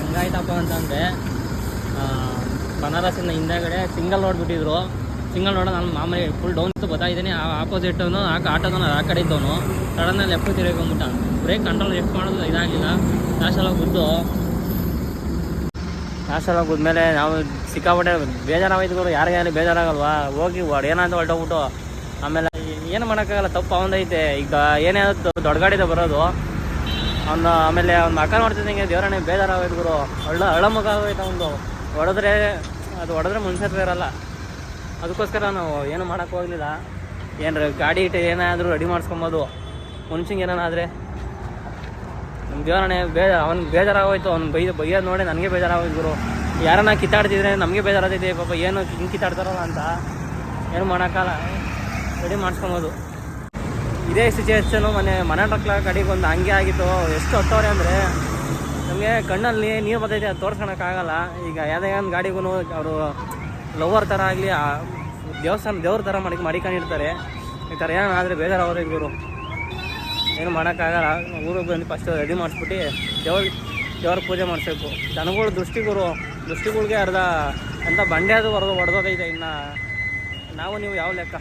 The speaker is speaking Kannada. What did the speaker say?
ಹೆಂಗಾಯ್ತಪ್ಪ ಅಂತಂದರೆ ಬನಾರಸಿಂದ ಹಿಂದೆಗಡೆ ಸಿಂಗಲ್ ರೋಡ್ ಬಿಟ್ಟಿದ್ರು ಸಿಂಗಲ್ ರೋಡ್ ನಾನು ಮಾಮೂಲಿ ಫುಲ್ ಡೌನ್ ಬರ್ತಾಯಿದ್ದೀನಿ ಆ ಆಪೋಸಿಟ್ನು ಆ ಆಟೋದವನು ಆ ಕಡೆ ಇದ್ದವನು ಸಡನ್ನಾಗಿ ಲೆಫ್ಟ್ ತಿರುಗಿಕೊಂಡ್ಬಿಟ್ಟ ಬ್ರೇಕ್ ಕಂಟ್ರೋಲ್ ಲೆಫ್ಟ್ ಮಾಡೋದು ಇದಾಗಿಲ್ಲ. ಲಾಸ್ಟೆಲ್ಲ ಗುದ್ದು. ಲಾಸ್ಟೆಲ್ಲ ಗುದ್ಮೇಲೆ ನಾವು ಸಿಕ್ಕಾಪಟ್ಟೆ ಬೇಜಾರಾಗೋಯ್ತು ಗುರು ಯಾರಿಗೆ ಯಾರಿಗೆ ಬೇಜಾರಾಗಲ್ವಾ? ಹೋಗಿ ಹೊಡ್ ಏನಂತ ಹೊರಟೋಗ್ಬಿಟ್ಟು. ಆಮೇಲೆ ಏನು ಮಾಡೋಕ್ಕಾಗಲ್ಲ, ತಪ್ಪು ಅವನೈತೆ ಈಗ ಏನೇ ದೊಡ್ಡ ಗಾಡಿದ ಬರೋದು. ಅವ್ನು ಆಮೇಲೆ ಅವ್ನ ಮಕ್ಕ ನೋಡ್ತಿದ್ದಂಗೆ ದೇವರಣ್ಣ ಬೇಜಾರಾಗೋಯ್ತು ಗುರು. ಹಳ್ಳ ಹಳ್ಳ ಮಗ ಆಗೋಯ್ತು ಅವನು ಹೊಡೆದ್ರೆ ಅದು ಹೊಡೆದ್ರೆ ಮುನ್ಸತ್ವ ಇರಲ್ಲ. ಅದಕ್ಕೋಸ್ಕರ ನಾವು ಏನು ಮಾಡೋಕ್ಕೆ ಹೋಗಲಿಲ್ಲ. ಗಾಡಿ ಇಟ್ಟು ಏನಾದರೂ ರೆಡಿ ಮಾಡಿಸ್ಕೊಬೋದು. ಮುನ್ಸಿಂಗ್ ಏನಾದ್ರೆ. ನಮ್ಮ ದೇವರಣ್ಣ ಬೇಜ ಅವ್ನಿಗೆ ಬೇಜಾರಾಗೋಯ್ತು ಅವ್ನು ಬೈ ಬೈಯೋದು ನೋಡಿ ನನಗೆ ಬೇಜಾರಾಗೋಯ್ತು ಗುರು. ಯಾರನ್ನ ಕಿತ್ತಾಡ್ತಿದ್ರೆ ನಮಗೆ ಬೇಜಾರಾಗ್ತೈತೆ ಪಾಪ ಏನು ಹಿಂಗೆ ಕಿತ್ತಾಡ್ತಾರಲ್ಲ ಅಂತ. ಏನು ಮಾಡೋಕ್ಕಲ್ಲ ರೆಡಿ ಮಾಡಿಸ್ಕೊಬೋದು. ಇದೇ ಸಿಚುವೇಶನು ಮನೆ ಮನೆ ಟ್ರಕ್ಲ ಕಡೆಗೆ ಒಂದು ಹಂಗೆ ಆಗಿತ್ತು. ಎಷ್ಟು ಹತ್ತವ್ರೆ ಅಂದರೆ ನಮಗೆ ಕಣ್ಣಲ್ಲಿ ನೀರು ಬರ್ತೈತೆ, ಅದು ತೋರ್ಸ್ಕೊಳಕ್ಕಾಗಲ್ಲ ಈಗ ಯಾವುದೇ ಒಂದು ಗಾಡಿಗೂ ಅವರು ಲವರ್ ಥರ ಆಗಲಿ ದೇವಸ್ಥಾನ ದೇವ್ರ ಥರ ಮಾಡಿ ಮಡಿಕೊಂಡಿರ್ತಾರೆ. ಈ ಥರ ಏನಾದರೆ ಬೇಜಾರವ್ರೆ ಗುರು. ಏನು ಮಾಡೋಕ್ಕಾಗಲ್ಲ ಊರಿಗೆ ಬಂದು ಫಸ್ಟ್ ರೆಡಿ ಮಾಡಿಸ್ಬಿಟ್ಟು ದೇವ್ರ ದೇವ್ರ ಪೂಜೆ ಮಾಡಿಸ್ಬೇಕು. ಜನಗಳು ದೃಷ್ಟಿಗುರು ದೃಷ್ಟಿಗಳಿಗೆ ಅರ್ಧ ಅಂತ ಬಂಡೆ ಅದು ಹೊಡೆದು ಹೊಡೆದೋಗೈತೆ ಇನ್ನು. ನಾವು ನೀವು ಯಾವ ಲೆಕ್ಕ?